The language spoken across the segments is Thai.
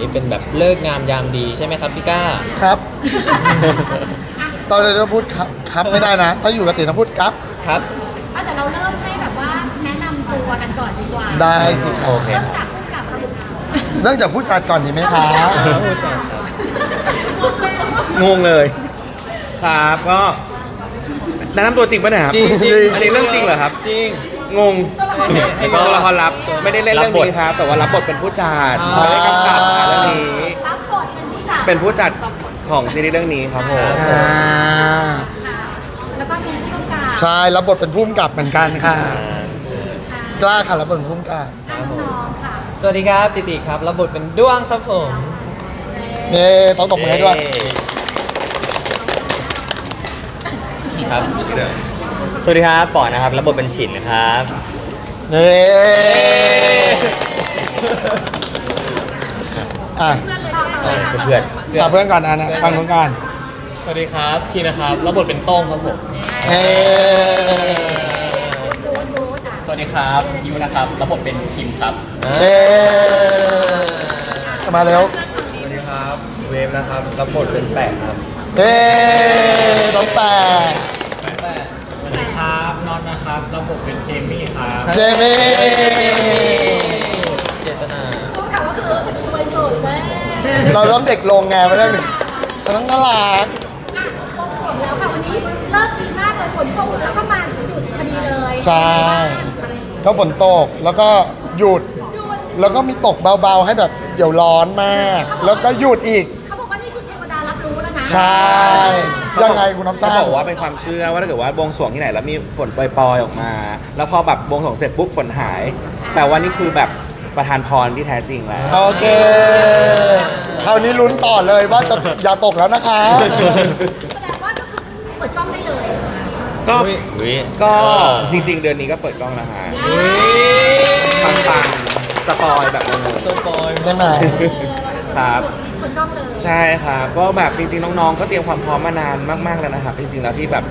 นนี้เป็นแบบเลิกงามยามดีใช่ไหมครับพี่ก้า ครับ ตอนนี้เราพูดครับครับไม่ได้นะ ถ้าอยู่กับติต้องพูดครับ ครับ เอาแต่เราเริ่มให้แบบว่าแนะนำตัวกันก่อนดีกว่าได้สิครับโอเค เริ่มจากผู้กำกับสรุปเรื่องจากผู้จัดก่อนดีไหมคะผู้จัดครับงงเลย ครับก็แนะนำตัวจริงปะเนี่ยครับ จริงจริงอันนี้เรื่องจริงเหรอครับ จริง งงให้ตัวละครลับไม่ได้เล่นเรื่องนี้ครับ แต่ว่ารับบทเป็นผู้จัดอ๋อไม่ได้กำกับนะเรื่องนี้ รับบทเป็นผู้จัดเป็นผู้จัดของซีรีส์เรื่องนี้ครับผม อ่าค่ะแล้วก็มีผู้กำกับใช่รับบทเป็นผู้กำกับเหมือนกันค่ะ กล้าค่ะรับบทเป็นผู้กำกับอ่าน้องๆค่ะสวัสดีครับติติครับรับบทเป็นด้วงครับผม เน่ต้องตบมือให้ด้วย ครับ สวัสดีครับปอนะครับรับบทเป็นฉินนะครับเน่อะเพื่อนตามเพื่อนก่อนอะนะฟังเพื่อนก่อนสวัสดีครับทีนะครับรับบทเป็นโต้งครับผมเน่สวัสดีครับยูนะครับรับบทเป็นคิมครับเน่มาเร็วสวัสดีครับเวฟนะครับรับบทเป็นแปะครับเน่ต้องแต่ส วัสดีครับนอนนะครับรับบทเป็นเจมี่ครับเจมี่เจตนาผู้กำกับก็คือรวยสุดเลยเราเริ่มเด็กลงไงไม่ได้หนึ่งต้องน่ารักอะครบสดแล้วค่ะวันนี้เลิกดีมากเลยฝนตกแล้วก็มาหยุดพอดีเลยใช่ก็ฝนตกแล้วก็หยุดหยุดแล้วก็มีตกเบาๆให้แบบเดี๋ยวร้อนมาก แล้วก็หยุดอีก ใช่ยังไงคุณน้ำเขาซ่าบอกว่าเป็นความเชื่อว่าถ้าเกิดว่าบวงสรวงที่ไหนแล้วมีฝนปล่อยๆออกมา แล้วพอแบบบวงสรวงเสร็จปุ๊บฝนหาย แปลว่านี่คือแบบประทานพรที่แท้จริงแล้ว โอเค คราวนี้ลุ้นต่อเลยว่าจะอย่าตกแล้วนะคะ แสดงว่าก็คือเปิดกล้องได้เลยก็วิก็จริงๆ เดือนนี้ก็เปิดกล้องแล้วฮะปังๆสปอยแบบงงตัวปอยใช่ไหมๆ ครับเปิดกล้องเลยใช่ครับก็แบบจริงๆน้องๆ ก็เตรียมความพร้อมมานานมากๆแล้วนะครับจริงๆแล้วที่แบบ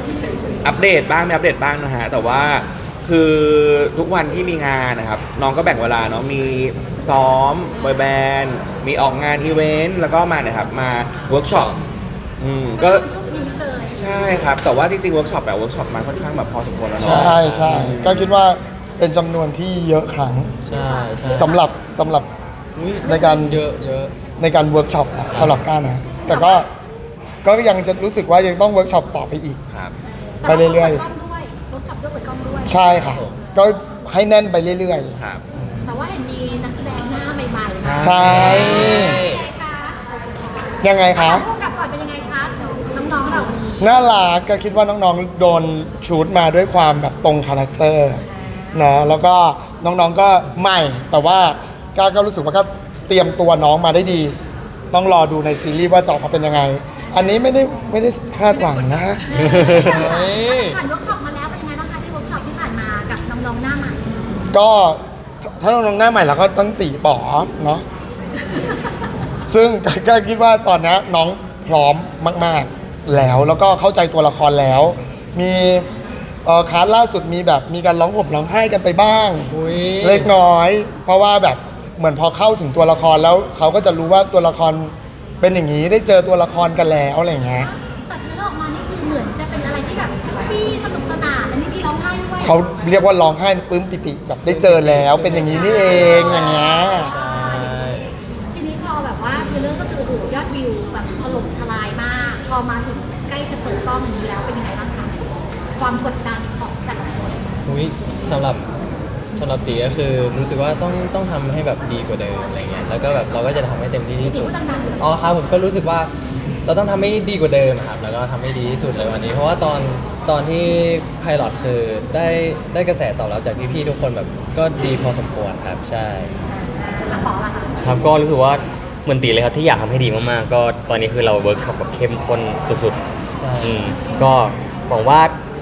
อัปเดตบ้างไม่อัปเดตบ้างนะฮะแต่ว่าคือทุกวันที่มีงานนะครับน้องก็แบ่งเวลาเนาะมีซ้อมบอยแบนด์มีออกงานอีเวนต์แล้วก็มาเนี่ยครับมาเวิร์กช็อปอืมก็ช่วงนี้เลยใช่ครับ แต่ว่าจริงๆเวิร์กช็อปแบบเวิร์กช็อปมาค่อนข้างแบบพอสมควรแล้วเนาะใช่ใช่ก็คิดว่าเป็นจำนวนที่เยอะครั้งใช่ใช่สำหรับสำหรับอุ๊ย ในการเยอะเยอะในการเวิร์กช็อปอะสำหรับก้านะ แต่ก็ก็ยังจะรู้สึกว่ายังต้องเวิร์กช็อปต่อไปอีก ครับไปเรื่อยๆๆเปิดกล้องด้วยเวิร์กช็อปด้วยเปิดกล้องด้วย ใช่ค่ะ ก็ให้แน่นไปเรื่อย ครับ แต่ว่าเห็นมีนักแสดงหน้าใหม่ๆนะๆใช่คะยังไงคะ ผู้กำกับก่อนเป็นยังไงคะ น้องๆเหล่านี้น่ารักก็คิดว่าน้องๆ โดนชูดมาด้วยความแบบตรงคาแรคเตอร์เนาะแล้วก็น้องๆก็ใหม่แต่ว่า ก้าก็รู้สึกว่าก็เตรียมตัวน้องมาได้ดี ต้องรอดูในซีรีส์ว่าจะออกมาเป็นยังไง อันนี้ไม่ได้ไม่ได้คาดหวังนะเฮ้ยผ่านเวิร์กช็อปมาแล้วเป็นยังไงบ้างคะที่เวิร์กช็อปที่ผ่านมากับน้องๆหน้าใหม่ก็ถ้าน้องๆหน้าใหม่เราก็ต้องตีป๋อเนาะซึ่งก็คิดว่าตอนนี้น้องพร้อมมาก ๆ แล้วแล้วก็เข้าใจตัวละครแล้ว มีเอ่อคาร์ดล่าสุดมีแบบมีการร้องห่มร้องไห้กันไปบ้าง อุ๊ย เล็กน้อย เพราะว่าแบบ เหมือนพอเข้าถึงตัวละครแล้วเขาก็จะรู้ว่าตัวละครเป็นอย่างนี้ได้เจอตัวละครกันแล้วอะไรอย่างเงี้ยแต่ที่ออกมานี่คือเหมือนจะเป็นอะไรที่แบบปี้สนุกสนานอันนี้มีร้องไห้ด้วยเขาเรียกว่าร้องไห้ปลื้มปิติแบบได้เจอแล้วเป็นอย่างนี้นี่เองอย่างเงี้ยทีนี้พอแบบว่าในเรื่องก็คือโอ้โหยอดวิวแบบถล่มทลายมาก พอมาถึงใกล้จะเปิดกล้องอย่างนี้แล้วเป็นยังไงบ้างคะความกดดันของแต่ละคน อุ๊ยสำหรับ สำหรับตีก็คือรู้สึกว่าต้องต้องทำให้แบบดีกว่าเดิมอะไรเงี้ยแล้วก็แบบเราก็จะทำให้เต็มที่ที่จริงสุดก็ดังๆอยู่อ๋อครับผมก็รู้สึกว่าเราต้องทำให้ดีกว่าเดิมครับแล้วก็ทำให้ดีที่สุดเลยวันนี้ เพราะว่าตอนตอนที่ไพลอตคือได้ได้กระแสตอบรับจากพี่ๆทุกคนแบบก็ดีพอสมควรครับใช่ อะขอละค่ะครับก็รู้สึกว่าเหมือนตีเลยครับที่อยากทำให้ดีมากๆ ก็ตอนนี้คือเราเวิร์กช็อปแบบเข้มข้นสุดใช่ๆอืมก็หวังว่า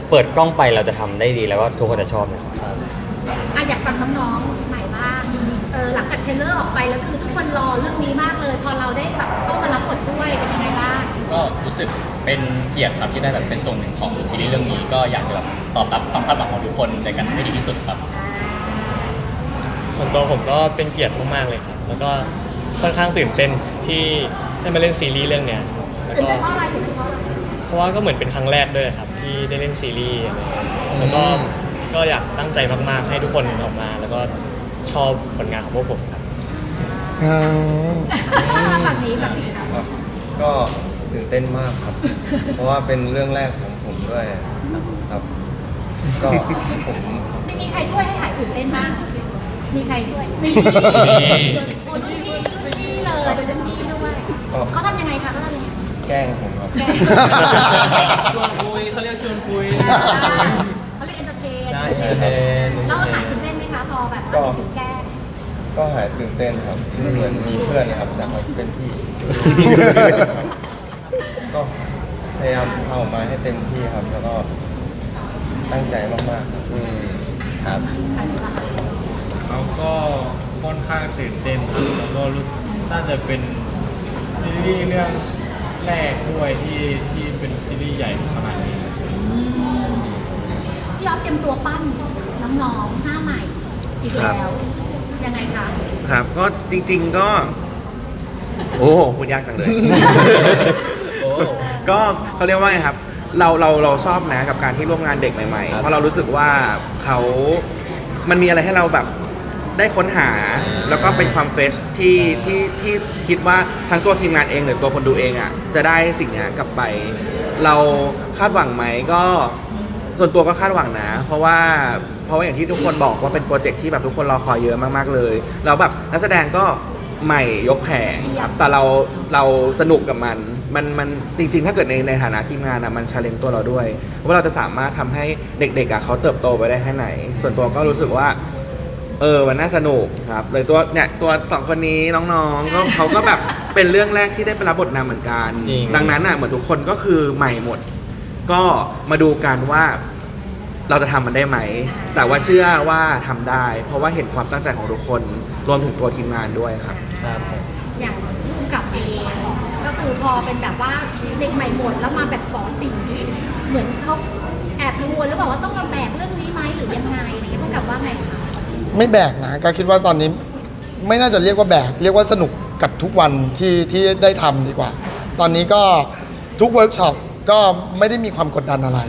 เปิดกล้องไปเราจะทำได้ดีแล้วก็ทุกคนจะชอบนะครับครับ อะอยากฟังน้องๆใหม่บ้างเออหลังจากเทรลเลอร์ออกไปแล้วคือทุกคนรอเรื่องนี้มากเลย พอเราได้แบบเข้ามารับบทด้วยเป็นยังไงบ้างก็รู้สึกเป็นเกียรติครับที่ได้แบบเป็นส่วนหนึ่งของซีรีส์เรื่องนี้ ก็อยากจะแบบตอบรับความคาดหวังของทุกคนในการทำให้ดีที่สุดครับส่วนตัวผมก็เป็นเกียรติมากๆเลยครับ แล้วก็ค่อนข้างตื่นเต้นที่ได้มาเล่นซีรีส์เรื่องเนี้ยครับแล้วตื่นก็เต้นเพราะอะไรตื่นเต้นเพราะอะไรเพราะว่าก็เหมือนเป็นครั้งแรกด้วยครับที่ได้เล่นซีรีส์อะไรอย่างเงี้ยแล้วก็ ก็อยากตั้งใจมาก ๆ ให้ทุกคนออกมา แล้วก็ชอบผลงานของพวกผมครับอืมฝั่งนี้ฝั่งนี้ครับครับก็ตื่นเต้นมากครับ เพราะว่าเป็นเรื่องแรกของผมด้วยครับ ก็ผมไม่มีใครช่วยให้หายตื่นเต้นบ้างมีใครช่วยมีโอ้รุ่นพี่รุ่นพี่เลยเป็นรุ่นพี่ด้วยเขาทำยังไงคะเขาทำยังไงแกล้งผมครับแกชวนคุยเขาเรียกชวนคุยเขา เรียกเอนเตอร์เทนใช่ entertain แล้วหายตื่นเต้นไหมคะพอแบบว่าถึงแกล้งก็หายตื่นเต้นครับเหมือนมีเพื่อนนะครับอยากมาเป็นพี่ครับก็พยายามทำออกมาให้เต็มที่ครับ แล้วก็ตั้งใจมากๆครับอืมครับอันนี้ละค่ะเขาก็ค่อนข้างตื่นเต้นครับแล้วก็รู้สึกน่าจะเป็นซีรีส์เรื่องแรกด้วยที่ที่เป็นซีรีส์ใหญ่ขนาด นี้พี่อ๊อฟเตรียมตัวปั้นน้องๆหน้าใหม่อีกแล้ว ยังไงคะครับก็จริง ๆก็ โอ้พูดยากจังเลยโอ้ก็เขาเรียกว่าไงครับ เราเราเราชอบนะกับการที่ร่วมงานเด็กใหม่ครับๆเพราะเรารู้สึกว่าเขามันมีอะไรให้เราแบบได้ค้นหาแล้วก็เป็นความเฟชที่ที่ที่คิดว่าทั้งตัวทีมงานเองหรือตัวคนดูเองอะจะได้สิ่งนี้กลับไป เราคาดหวังไหมก็ ส่วนตัวก็คาดหวังนะ เพราะว่าเพราะว่าอย่างที่ทุกคนบอกว่าเป็นโปรเจกต์ที่แบบทุกคนรอคอยเยอะมากๆเลยแล้วแบบนักแสดงก็ใหม่ยกแผงครับแต่เราเราสนุกกับมัน มันมันจริง ๆ ถ้าเกิดในในฐานะทีมงานอะมันชาเลนตัวเราด้วย ว่าเราจะสามารถทำให้เด็กๆอะเขาเติบโตไปได้แค่ไหน ส่วนตัวก็รู้สึกว่า เออมันน่าสนุกครับเลยตัวเนี่ยตัวสองคนนี้น้องๆก็เขาก็แบบเป็นเรื่องแรกที่ได้ไปรับบทนำเหมือนกัน จริง ดังนั้นอะเหมือนทุกคนก็คือใหม่หมด ก็มาดูกันว่าเราจะทำมันได้ไหม แต่ว่าเชื่อว่าทำได้ เพราะว่าเห็นความตั้งใจของทุกคน รวมถึงตัวทีมงานด้วยครับ ครับผม อย่างผู้กำกับเองก็คือพอเป็นแบบว่าเด็กใหม่หมดแล้วมาแบบปอตีเหมือนเขาแอบกังวลหรือเปล่าว่าต้องมาแบกเรื่องนี้ไหมหรือยังไงอะไรเงี้ยผู้กำกับว่าไงคะไม่แบกนะก็คิดว่าตอนนี้ไม่น่าจะเรียกว่าแบก เรียกว่าสนุกกับทุกวันที่ที่ได้ทำดีกว่า ตอนนี้ก็ทุกเวิร์กช็อป ก็ไม่ได้มีความกดดันอะไร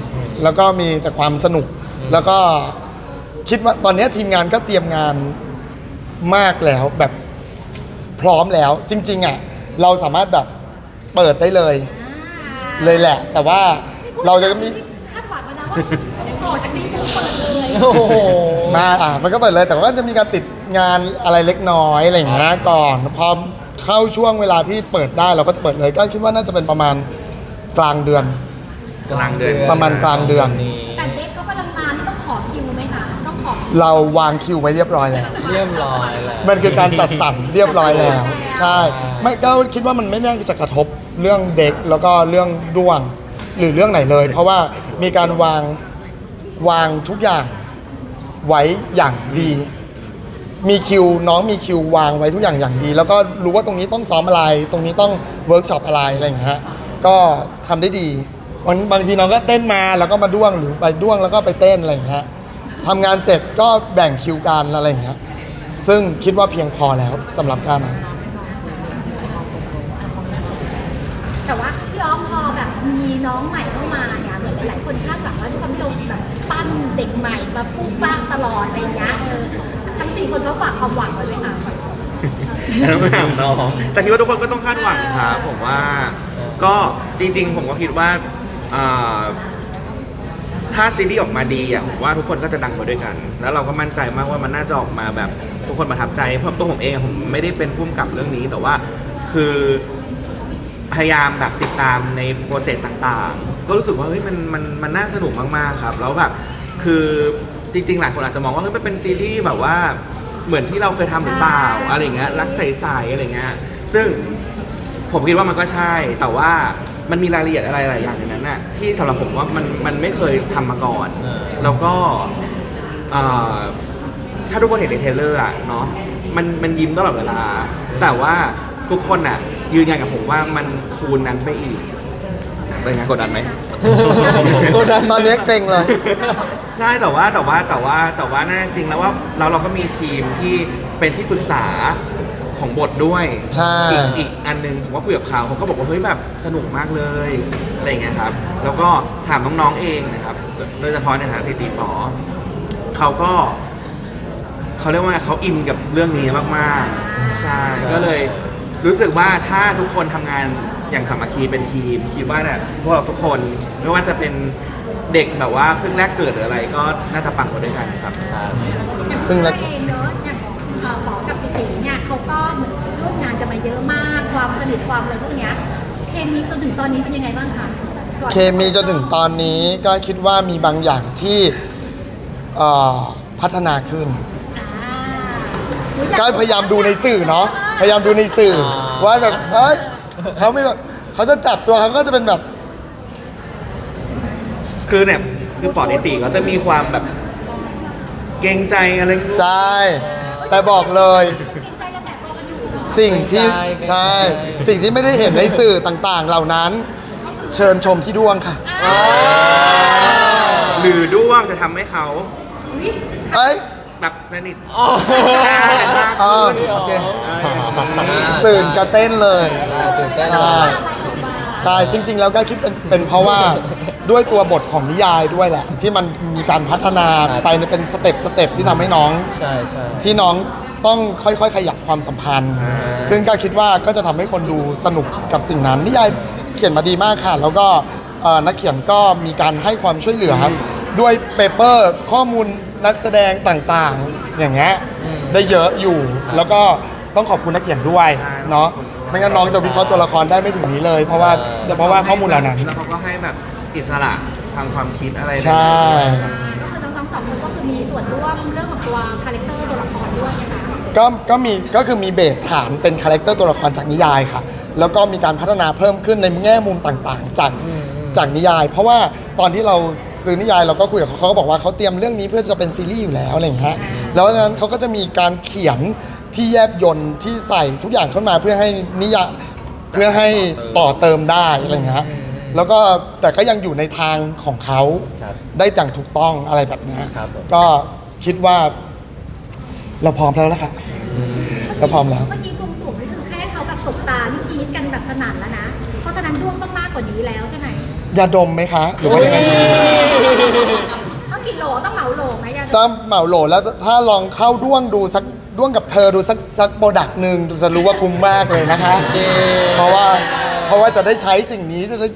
แล้วก็มีแต่ความสนุก แล้วก็คิดว่าตอนนี้ทีมงานก็เตรียมงานมากแล้วแบบพร้อมแล้ว จริง ๆอะเราสามารถแบบเปิดได้เลย เลยแหละ แต่ว่าเราจะมีคาดหวังไว้นะว่าต่อจากนี้ปุ๊บเปิดเลยโอ้โหมาอะมันก็เปิดเลยแต่ว่าจะมีการติดงานอะไรเล็กน้อยอะไรอย่างเงี้ยก่อนพอเข้าช่วงเวลาที่เปิดได้เราก็จะเปิดเลยก็คิดว่าน่าจะเป็นประมาณ กลางเดือน กลางเดือนประมาณกลางเดือน นี้แต่เด็กเขากำลังมานี่ต้องขอคิวไหมคะ ต้องขอเราวางคิวไว้เรียบร้อยแล้ว เรียบร้อยแล้ว มันคือการจัดสรรเรียบร้อยแล้ว ใช่ ไม่ก็คิดว่ามันไม่น่าจะกระทบเรื่องเด็กแล้วก็เรื่องด้วงหรือเรื่องไหนเลย เพราะว่ามีการวางวางทุกอย่างไว้อย่างดี มีคิวน้องมีคิววางไว้ทุกอย่างอย่างดี แล้วก็รู้ว่าตรงนี้ต้องซ้อมอะไร ตรงนี้ต้องเวิร์กช็อปอะไรอะไรอย่างเงี้ย ก็ทำได้ดีบางบางทีน้องก็เต้นมาแล้วก็มาด้วงหรือไปด้วงแล้วก็ไปเต้นอะไรอย่างเงี้ยทำงานเสร็จก็แบ่งคิวกันอะไรอย่างเงี้ยซึ่งคิดว่าเพียงพอแล้วสำหรับการนะ แต่ว่าพี่อ๊อฟพอแบบมีน้องใหม่เข้ามาเนี่ยเหมือนหลายๆคนคาดหวังว่าด้วยความที่เราแบบปั้นเด็กใหม่มาปุ๊บป้างตลอดอะไรอย่างเงี้ยเออทั้งสี่คนเขาฝากความหวังไว้ไหมคะ ต้องถามน้อง แต่คิดว่าทุกคนก็ต้องคาดหวังครับผมว่า ก็จริง ๆ ผมก็คิดว่าอ่า ถ้าซีรีส์ออกมาดีอะผมว่าทุกคนก็จะดังไปด้วยกัน แล้วเราก็มั่นใจมากว่ามันน่าจะออกมาแบบทุกคนประทับใจเพราะตัวผมเองอะผมไม่ได้เป็นผู้กำกับเรื่องนี้ แต่ว่าคือพยายามแบบติดตามในโปรเซสต่างๆ ก็รู้สึกว่าเฮ้ยมันมันมันน่าสนุกมากๆครับ แล้วแบบคือจริงๆหลายคนอาจจะมองว่าเฮ้ยมันเป็นซีรีส์แบบว่า เหมือนที่เราเคยทำหรือเปล่าอะไรอย่างเงี้ยรักใสๆอะไรเงี้ยซึ่งผมคิดว่ามันก็ใช่ แต่ว่ามันมีรายละเอียดอะไรหลายอย่างในนั้นน่ะที่สำหรับผมว่ามันมันไม่เคยทำมาก่อนเออแล้วก็เอ่อถ้าทุกคนเห็นในเทรลเลอร์อะเนาะมันมันยิ้มตลอดเวลา แต่ว่าทุกคนอะยืนยันกับผมว่ามันคูณนั้นไปอีกเป็นไงกดดันไหม ตอนนี้เกรงเลย ใช่แต่ว่าแต่ว่าแต่ว่าแต่ว่าน่าจริงแล้วว่าเราเราก็มีทีมที่เป็นที่ปรึกษาของบทด้วยใช่ อีกอีกอันหนึงผมว่าคุยกับเขาเขาก็บอกว่าเฮ้ยแบบสนุกมากเลยอะไรอย่างเงี้ยครับ แล้วก็ถามน้องๆเองนะครับโดยเฉพาะเนยนะครับที่ตีปอเขาก็ เขาเรียกว่าเขาอินกับเรื่องนี้มาก ๆ ใช่ ก็เลยรู้สึกว่าถ้าทุกคนทำงาน อย่างสามัคคีเป็นทีมคิดว่าเนี่ยพวกเราทุกคนไม่ว่าจะเป็นเด็กแบบว่าเพิ่งแรกเกิดหรืออะไรก็น่าจะปังกว่าด้วยกันครับ อย่างเพิ่พี่งเต้ละยเองเนอะอย่างเอ่อฝอกับปิติเนี่ยเขาก็เหมือนร่วมงานกันมาเยอะมาก ความสนิทความอะไรพวกเนี้ยเคมีจนถึงตอนนี้เป็นยังไงบ้างคะก่อนเคมีจนถึงตอนนี้ก็คิดว่ามีบางอย่างที่เอ่อพัฒนาขึ้น อ่าอุ๊ก็พยายามดูในสื่อเนาะพยายามดูในสื่อ ว่าแบบเอ้ย เขาไม่แบบเขาจะจับตัวเขาก็จะเป็นแบบ คือเนี่ยคือปอดติเขาจะมีความแบบ เกรงใจอะไรใช่ แต่บอกเลยเกรงใจกันแต่ตัวกันอยู่เนอะสิ่งที่เกรงใจใช่ สิ่งที่ไม่ได้เห็นในสื่อต่างๆ เหล่านั้น เชิญชมที่ดวงค่ะ หรือด้วงจะทำให้เขาอุ๊ยเอ้ย แบบสนิทอ๋อน่ากันมากอ๋อขึ้นโอเคตื่นกระเต้นเลยตื่นเต้นใช่ใช่จริง ๆ แล้วก็คิดเป็นเป็นเพราะว่าด้วยตัวบทของนิยายด้วยแหละ ที่มันมีการพัฒนาไปในเป็นสเต็ปสเต็ปที่ทำให้น้อง ใช่ใช่ ที่น้องต้องค่อยๆ ขยับความสัมพันธ์ ซึ่งก็คิดว่าก็จะทำให้คนดูสนุกกับสิ่งนั้นนิยายเขียนมาดีมากค่ะ แล้วก็เอ่อนักเขียนก็มีการให้ความช่วยเหลือครับด้วยเปเปอร์ข้อมูล นักแสดงต่างๆ อย่างเงี้ยได้เยอะอยู่ แล้วก็ต้องขอบคุณนักเขียนด้วยเนาะไม่งั้นน้องจะวิเคราะห์ตัวละครได้ไม่ถึงนี้เลย เพราะว่าเพราะว่าข้อมูลเหล่านั้น แล้วเขาก็ให้แบบอิสระทางความคิดอะไรใช่ ก็คือน้องๆสองคนก็คือมีส่วนร่วมเรื่องของตัวคาแรคเตอร์ตัวละครด้วยนะคะก็ก็มีก็คือมีเบสฐานเป็นคาแรคเตอร์ตัวละครจากนิยายค่ะ แล้วก็มีการพัฒนาเพิ่มขึ้นในแง่มุมต่างๆ จากจากนิยาย เพราะว่าตอนที่เรา ซื้อนิยายเราก็คุยกับเขาเขาก็บอกว่าเขาเตรียมเรื่องนี้เพื่อจะเป็นซีรีส์อยู่แล้วอะไรอย่างเงี้ยแล้วดังนั้นเขาก็จะมีการเขียนที่แยบยนต์ที่ใส่ทุกอย่างเข้ามาเพื่อให้นิยายเพื่อให้ต่อเติมได้อะไรอย่างเงี้ยแล้วก็แต่ก็ยังอยู่ในทางของเขาครับได้อย่างถูกต้องอะไรแบบเนี้ยครับผม ก็คิดว่า เราพร้อมแล้วละค่ะเราพร้อมแล้ว เมื่อกี้บวงสรวงนี่คือแค่เขาแบบสบตานี่กรี๊ดกันแบบสนั่นแล้วนะ เพราะฉะนั้นด้วงต้องมากกว่านี้แล้วใช่ไหม ยาดมไหมคะ หรือว่ายังไงต้องกี่โหลต้องเหมาโหลไหมยาดมถ้าเหมาโหลแล้วถ้าลองเข้าด้วงดูสักด้วงกับเธอดูสักสักโปรดักต์หนึ่งจะรู้ว่าคุ้มมากเลยนะคะ เพราะว่าเพราะว่าจะได้ใช้สิ่งนี้จะได้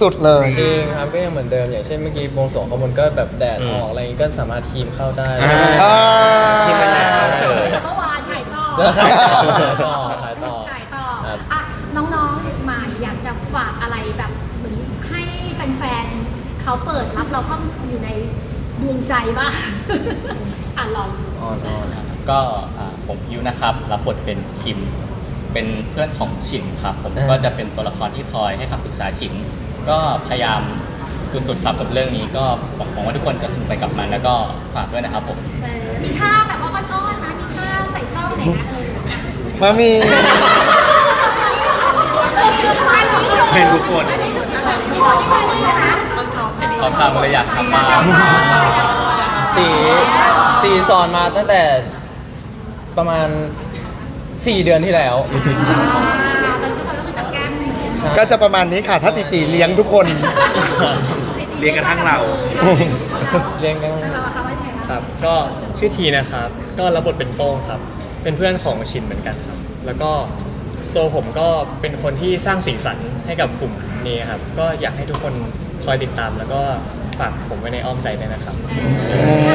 สุดๆเลย จริงครับก็ยังเหมือนเดิมอย่างเช่นเมื่อกี้บวงสรวงข้อมูลก็แบบแดดออกอะไรอย่างงี้ก็สามารถทีมเข้าได้อ่าที่มันหนาวเกิดเมื่อวานถ่ายต่อ แล้วขายต่อขายต่อ ถ่ายต่อ ครับ อะน้องๆใหม่อยากจะฝากอะไรแบบเหมือนให้แฟนๆ เขาเปิดรับเราเข้าอยู่ในดวงใจบ้าง อะลองดูอ่อนอ่อนก็อ่าผมยูนะครับ รับบทเป็นคิม เป็นเพื่อนของฉินครับ ผมก็จะเป็นตัวละครที่คอยให้คำปรึกษาฉิน ก็พยายามสุดๆครับกับเรื่องนี้ก็หวังว่าทุกคนจะสนุกไปกับมันแล้วก็ฝากด้วยนะครับผม เออมีท่าแบบว่าอ้อนๆนะมีท่าใส่กล้องไหนอยนะเออมามีเป็นทุกคน อันนี้คือมีคนมีคนที่ ใส่เลยนะเขาทำเลยอยากทำมากตีตีสอนมาตั้งแต่ประมาณ 4 เดือนที่แล้วอ่าตอนนี้ทุกคนก็คือจับแก้มเหมือนกันก็จะประมาณนี้ค่ะ ถ้าติติเลี้ยงทุกคน เรียนกระทั่งเรา เรียนกันเราอะคะว่ายังไงคคะรับ ก็ชื่อทีนะครับ ก็รับบทเป็นโต้งครับ เป็นเพื่อนของชินเหมือนกันครับ แล้วก็ตัวผมก็เป็นคนที่สร้างสีสันให้กับกลุ่มนี้ครับ ก็อยากให้ทุกคน คอยติดตามแล้วก็ฝากผมไว้ในอ้อมใจด้วยนะครับ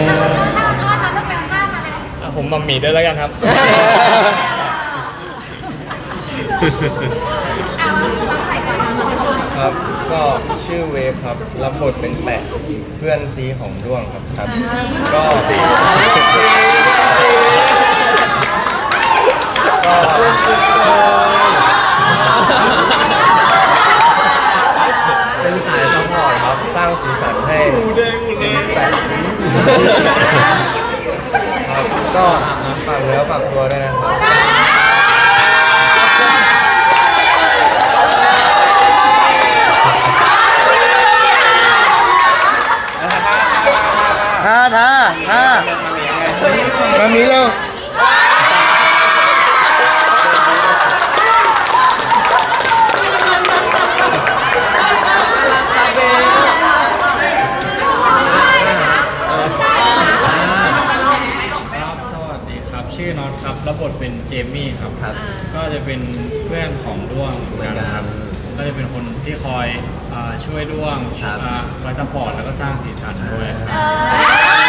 ถ้าเราถ้าเราถ้าเราต้องแปลท่ามาเลยอะผมมัมมี่ด้วยแล้วกันครับอ่าเราต้องใส่กันมาเลยครับก็ชื่อเวฟครับ รับบทเป็นแปะเพื่อนซีของด้วงครับครับ ก็เางสีสันให้แปดชิ้นก็ฝากเนื้อฝากตัวด้วยนะครับ ท่าท่าท่ามามีแล้ว ทเป็นเจมี่ครับ ก็จะเป็นเพื่อนของด้วงเหมือนกันครับ ก็จะเป็นคนที่คอยอ่าช่วยด้วงอ่าคอยซัพพอร์ตแล้วก็สร้างสีสันด้วยครับอะ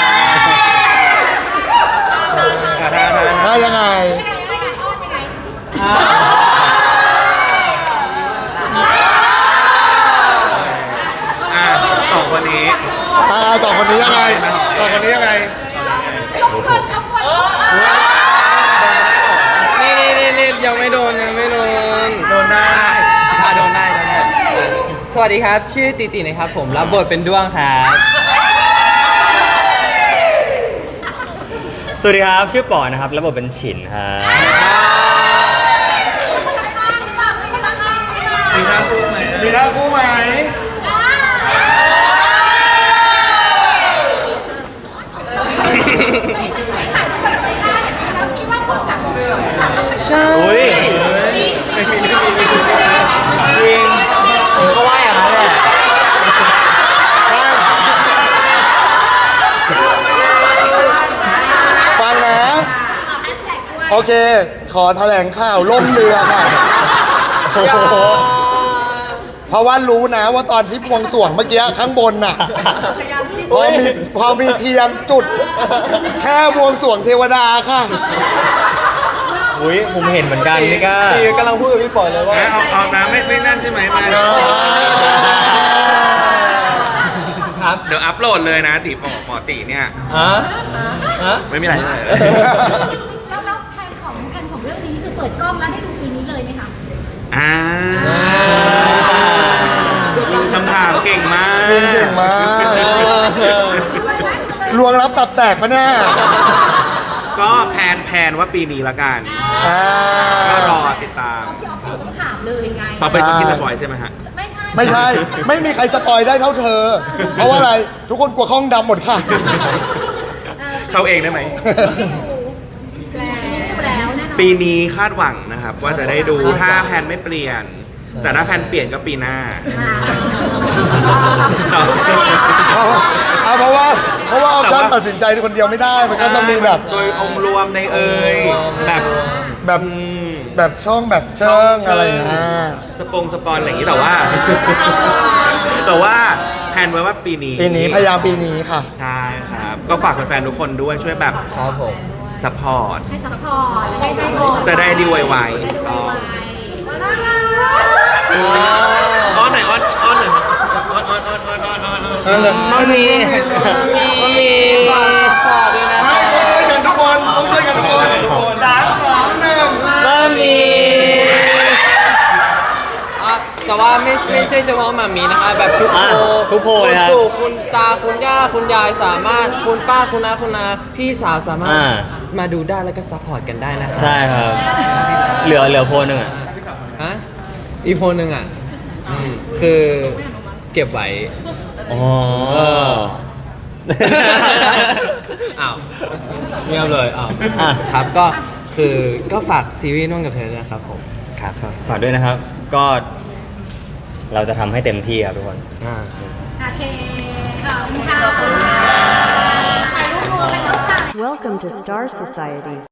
สวัสดีครับ ชื่อติตินะครับ ผมรับบทเป็นด้วงครับสวัสดีครับชื่อปอนะครับรับบทเป็นฉินครับมีหน้าคู่ไหมมีหน้าคู่ไหมใช่ อุ้ยจริงผมก็ว่าอย่างนั้นแหละ ฟังนะ โอ เค ขอแถลงข่าวล่มเรือค่ะ เพราะว่ารู้นะว่าตอนที่บวงสรวงเมื่อกี้ข้างบนน่ะพอมีพอมีเทียนจุด แค่บวงสรวงเทวดาค่ะ อุ้ยผมเห็นเหมือนกันนี่ก็พี่กำลังพูดกับพี่ปอยเลยว่าอะเอาเอาน้ำไม่ไม่นั่นใช่ไหมมาครับเดี๋ยวอัพโหลดเลยนะตีปอปอตีเนี่ย ฮะ ฮะ ไม่มีอะไรเลย ปิดกล้องแล้วได้ดูปีนี้เลยไหมคะอ่าคำถามเก่งมากเก่งเก่งมากลวงรับตับแตกปะเนี่ยก็แพนแพนว่าปีนี้ละกันอ่าก็รอติดตามพี่ออฟเขาต้องถามเลยไงปอเป็นคนที่สปอยใช่ไหมฮะ ไม่ใช่ไม่ใช่ ไม่มีใครสปอยได้เท่าเธอ เพราะว่าอะไร ทุกคนกลัวข้องดำหมดค่ะ เข้าเองได้ไหม ดูแล้วแน่นอน ปีนี้คาดหวังนะครับ ว่าจะได้ดูถ้าแพนไม่เปลี่ยน แต่ถ้าแพนเปลี่ยนก็ปีหน้า เอาเอาเพราะว่าเพราะว่าเอาจ้าตัดสินใจคนเดียวไม่ได้ มันก็จะมีแบบโดยองค์รวมในเอ่ยแบบแบบอืมแบบช่องแบบเชิงอะไรอย่างเงี้ยสปงสปอนอะไรอย่างนี้แต่ว่า แต่ว่าแพนไว้ว่าปีนี้ปีนี้พยายามปีนี้ค่ะ ใช่ครับ ก็ฝากแฟนๆทุกคนด้วยช่วยแบบ ครับผม ซัพพอร์ตให้ซัพพอร์ตจะได้ใจบอลจะได้ดีไวๆจะได้ดีไวอ้อนหน่อยอ้อนอ้อนหน่อยอ้อนอ้อนอ้อนอ้อนอ้อนอ้อนอ้อนมันมีมันมีฝากสปอร์ตด้วยนะไม่ต้องช่วยกันทุกคนต้องช่วยกันทุกคน แต่ว่าไม่ไม่ใช่เฉพาะหมามีนะคะ แบบทุกอะโพทุกโพเลยครับ ณปู่คุณตาคุณย่าคุณยายสามารถคุณป้าคุณน้าคุณนาพี่สาวสามารถอ่า มาดูได้แล้วก็ซัพพอร์ตกันได้นะครับใช่ครับ เหลือเหลือโพลหนึ่งอะฮะอีกโพลหนึ่งอะอืมคือเก็บไว้ อ๋อ อ้าวเงียบเลยอ้าวอะ ครับก็คือก็ฝากซีรีส์น่วงกับเธอด้วยนะครับผม ครับครับฝากด้วยนะครับ ก็ เราจะทำให้เต็มที่ครับทุกคน อ่าโอเคขอบคุณค่ะถ่ายรูปรวมกันแล้วค่ะ Welcome to Star Society.